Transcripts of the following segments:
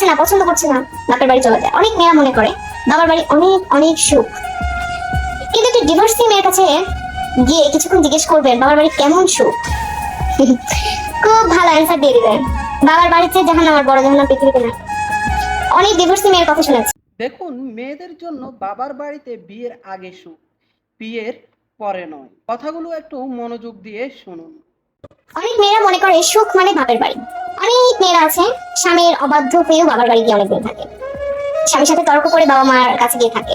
চাচ্ছে না, পছন্দ করছে না। বাপের বাড়ি চলে যায়। অনেক মেয়েরা মনে করে, বাবার বাড়ি অনেক অনেক সুখ। কিন্তু একটি ডিভোর্সি মেয়ের কাছে গিয়ে কিছুক্ষণ জিজ্ঞেস করবেন, বাবার বাড়ি কেমন সুখ? খুব ভালো অ্যান্সার দিয়ে দিবেন। বাবার বাড়ির চেয়ে জাহান আমার বড় জাহান পৃথিবীতে না অনেক ডিভোর্সি মেয়ের কথা শুনেছি। দেখুন, মেয়েদের জন্য বাবার বাড়িতে বিয়ের আগে সুখ, বিয়ের পরে নয়। কথাগুলো একটু মনোযোগ দিয়ে শুনুন। অনেক মেয়েরা মনে করে সুখ মানে বাপের বাড়ি। অনেক মেয়েরা আছে, স্বামীর অবাধ্য হয়েও বাবার বাড়ি গিয়ে অনেকদিন থাকে। স্বামীর সাথে তর্ক করে বাবা মার কাছে গিয়ে থাকে।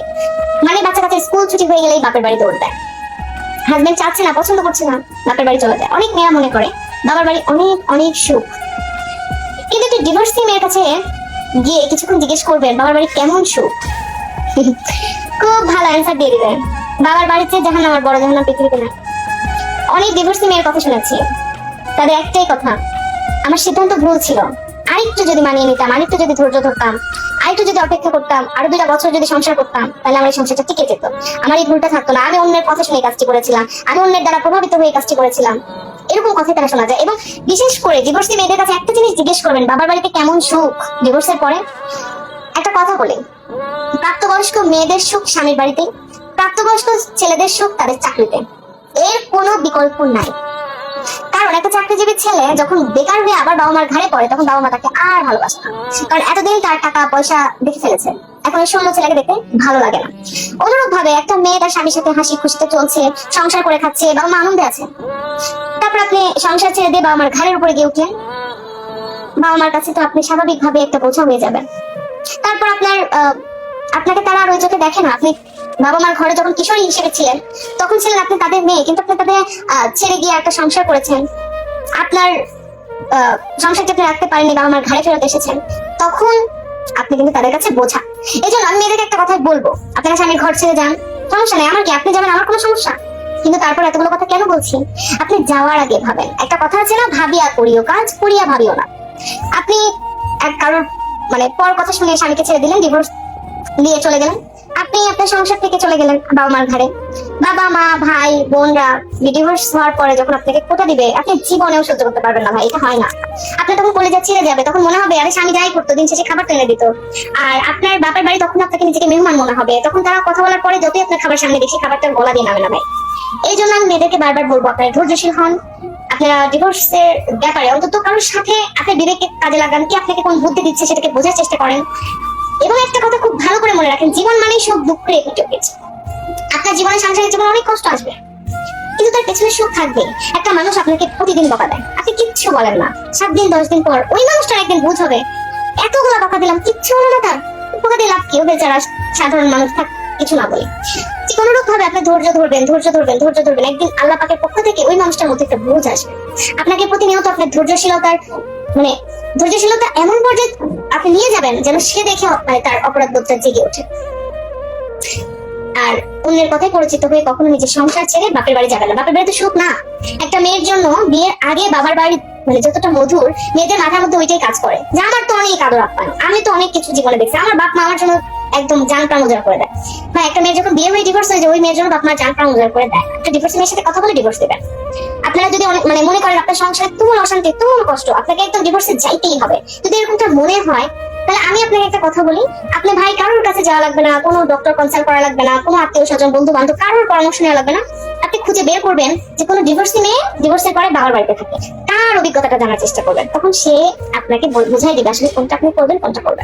মানে বাচ্চা কাছে স্কুল ছুটি হয়ে গেলেই বাপের বাড়ি দৌড় দেয়। হাজবেন্ড চাচ্ছে না, পছন্দ করছে না, বাপের বাড়ি চলে যায়। অনেক মেয়েরা মনে করে বাবার বাড়ি অনেক অনেক সুখ। কিন্তু একটি ডিভোর্সি মেয়ের কাছে গিয়ে কিছুক্ষণ জিজ্ঞেস করবেন, বাবার বাড়ি কেমন সুখ? খুব ভালো অ্যান্সার দিয়ে দিবেন। বাবার বাড়িতে জাহান আমার বড় জাহান পৃথিবীতে না অনেক ডিভোর্সি মেয়ের কথা শুনেছি। তাদের একটাই কথা। আমার সিদ্ধান্ত ভুল ছিল। আরেকটু যদি মানিয়ে নিতাম, আরেকটু যদি ধৈর্য ধরতাম, আরেকটু যদি অপেক্ষা করতাম, আরও দুটা বছর যদি সংসার করতাম, তাহলে আমার এই সংসারটা টিকে যেত। আমার এই ভুলটা থাকতো না। আমি অন্যের কথা শুনে কাজটি করেছিলাম। আমি অন্যের দ্বারা প্রভাবিত হয়ে কাজটি করেছিলাম। এরকম কথা তারা শোনা যায়। এবং বিশেষ করে ডিভোর্সি মেয়েদের কাছে একটা জিনিস জিজ্ঞেস করবেন, বাবার বাড়িতে কেমন সুখ? ডিভোর্সের পরে একটা কথা বলি। প্রাপ্তবয়স্ক মেয়েদের সুখ স্বামীর বাড়িতে, প্রাপ্তবয়স্ক ছেলেদের সুখ তাদের চাকরিতে। এর কোনো বিকল্প নাই। কারণ একটা চাকরিজীবী ছেলে যখন বেকার হয়ে আবার বাবা মার ঘাড়ে পড়ে, তখন বাবা মা তাকে আর ভালোবাসে না। কারণ এতদিন তার টাকা পয়সা দেখে ফেলেছে। এখন এই শূন্য ছেলেকে দেখতে ভালো লাগে না। অনুরূপ ভাবে একটা মেয়ে তার স্বামীর সাথে হাসি খুশিতে চলছে, সংসার করে খাচ্ছে, বাবা মা আনন্দে আছে। তারপর আপনি সংসার ছেড়ে দিয়ে বাবা মার ঘাড়ের উপরে গিয়ে উঠলেন। বাবা মার কাছে তো আপনি স্বাভাবিকভাবে একটা বোঝা হয়ে যাবেন। তারপর আপনার আপনাকে তারা আর ওই চোখে দেখে না। আপনি বাবা মার ঘরে যখন কিশোরী হিসেবে ছিলেন তখন ছিলেন আপনি তাদের মেয়ে কিন্তু আপনি তাদের ছেড়ে গিয়ে একটা সংসার করেছেন। আপনার আহ, সংসারকে আপনি রাখতে পারেননি বাবা মার ঘাড়ে ফেরত এসেছেন। তখন আপনি কিন্তু তাদের কাছে বোঝা। এই জন্য আমি মেয়েদেরকে একটা কথাই বলব। আপনারা স্বামীর ঘর ছেড়ে যান। সমস্যা নেই। আমার কি? আপনি যাবেন আমার কোনো সমস্যা। কিন্তু তারপর এতগুলো কথা কেন বলছি? আপনি যাওয়ার আগে ভাবেন। একটা কথা আছে না ভাবিয়া করিও কাজ করিয়া ভাবিও না। আপনি এক কারোর মানে পর কথা শুনে স্বামীকে ছেড়ে দিলেন ডিভোর্স দিয়ে চলে গেলেন। আপনি আপনার সংসার থেকে চলে গেলেন বাবা মার ঘরে বাবা মা ভাই, বোনরা ডিভোর্স হওয়ার পরে যখন আপনাকে কোটা দিবে, আপনি জীবনেও সহ্য করতে পারবেন না ভাই, এটা হয় না। আপনি তখন কলেজে ছিঁড়ে যাবে, তখন মনে হবে, আরে স্বামী যাই করতো, দিন শেষে খাবার এনে দিত। আর আপনার বাপের বাড়ি তখন আপনাকে নিজেকে মেহমান মনে হবে, তখন তারা কথা বলার পরে যতই আপনার খাবার সামনে দেখি, খাবারটা গলা দিয়ে নামে না ভাই। এই জন্য আমি মেয়েদেরকে বারবার বলব, আপনারা ধৈর্যশীল হন। আপনারা ডিভোর্সের ব্যাপারে অন্তত কারোর সাথে আপনার বিবেককে কাজে লাগান, কি আপনাকে কোন বুদ্ধি দিচ্ছে সেটাকে বোঝার চেষ্টা করেন। এবং একটা কথা খুব ভালো করে মনে রাখেন, জীবন মানেই সব দুঃখের এপিটোপিজ আপনার জীবনে সাংসারিক জীবনে অনেক কষ্ট আসবে, কিন্তু তার পেছনে সুখ থাকবে। একটা মানুষ আপনাকে প্রতিদিন বকা দেয়। আপনি কিচ্ছু বলেন না। সাত দিন, দশ দিন পর ওই মানুষটার একদিন বুঝ হবে, এতগুলো বকা দিলাম, কিচ্ছু হলো না তার। বকা লাভ কি বেচারা সাধারণ মানুষ থাক, কিছু না বলে। ঠিক অনুরূপ ভাবে আপনি ধৈর্য ধরবেন ধৈর্য ধরবেন ধৈর্য ধরবেন। একদিন আল্লাহ পাকের পক্ষ থেকে ওই মানুষটার মধ্যে একটা বুঝ আসবে। আপনাকে প্রতিনিয়ত আপনার ধৈর্যশীলতার মানে ধৈর্যশীলতা এমন পর্যায়ে আপনি নিয়ে যাবেন যেন সে দেখে মানে তার অপরাধ বোধটা জেগে ওঠে। আর অন্যের কথায় পরিচিত হয়ে কখনো নিজের সংসার ছেড়ে বাপের বাড়ি যাবে না। বাপের বাড়িতে সুখ না। একটা মেয়ের জন্য বিয়ের আগে বাবার বাড়ি মানে যতটা মধুর, মেয়েদের মাথার মধ্যে ওইটাই কাজ করে। যে আমার তো অনেক আদর আপ্যায়ন, আমি তো অনেক কিছু জীবনে দেখছি। আমার বাপ মা আমার জন্য একদম জান প্রাণ উজাড় করে দেয়। হ্যাঁ একটা মেয়ে যখন বিয়ে হয়ে ডিভোর্স হয়ে যায়, ওই মেয়ের জন্য বাপ মা জান প্রাণ উজাড় করে দেয় একটা ডিভোর্স মেয়ের সাথে কথা বলে ডিভোর্স দেবেন আপনারা যদি মানে মনে করেন আপনার সংসারে তুমুল অশান্তি, তুমুল কষ্ট, আপনাকে একদম ডিভোর্সে যাইতেই হবে। যদি এরকমটা মনে হয়, তাহলে আমি আপনাকে একটা কথা বলি। আপনি ভাই, কারোর কাছে যাওয়া লাগবে না, কোনো ডক্টর কনসাল্ট করা লাগবে না, কোনো আত্মীয় স্বজন বন্ধু বান্ধব কারোর পরামর্শ নেওয়া লাগবে না। আপনি খুঁজে বের করবেন যে কোনো ডিভোর্সি মেয়ে ডিভোর্সের পরে বাবার বাড়িতে থাকে। তার অভিজ্ঞতাটা জানার চেষ্টা করবেন। তখন সে আপনাকে বুঝাই দিবে আসলে কোনটা আপনি করবেন, কোনটা করবেন